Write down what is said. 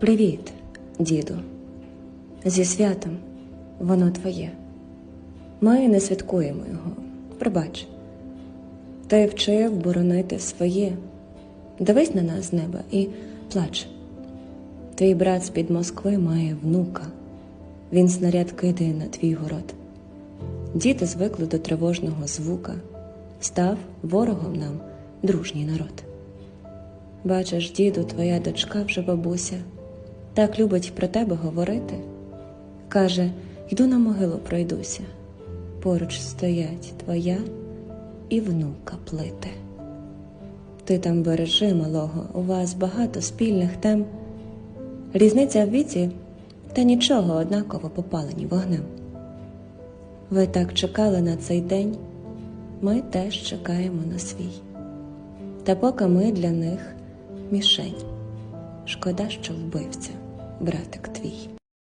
Привіт, діду. Зі святом воно твоє. Ми не святкуємо його. Пробач. Ти вчив боронити своє. Дивись на нас з неба і плач. Твій брат з-під Москви має внука. Він снаряд кидає на твій город. Діти звикли до тривожного звука. Став ворогом нам дружній народ. Бачиш, діду, твоя дочка вже бабуся, так любить про тебе говорити. Каже, йду на могилу пройдуся. Поруч стоять твоя і внука плити. Ти там бережи малого, у вас багато спільних тем. Різниця в віці, та нічого однаково попалені вогнем. Ви так чекали на цей день, ми теж чекаємо на свій. Та поки ми для них мішень. Шкода, що вбивця, братик твій.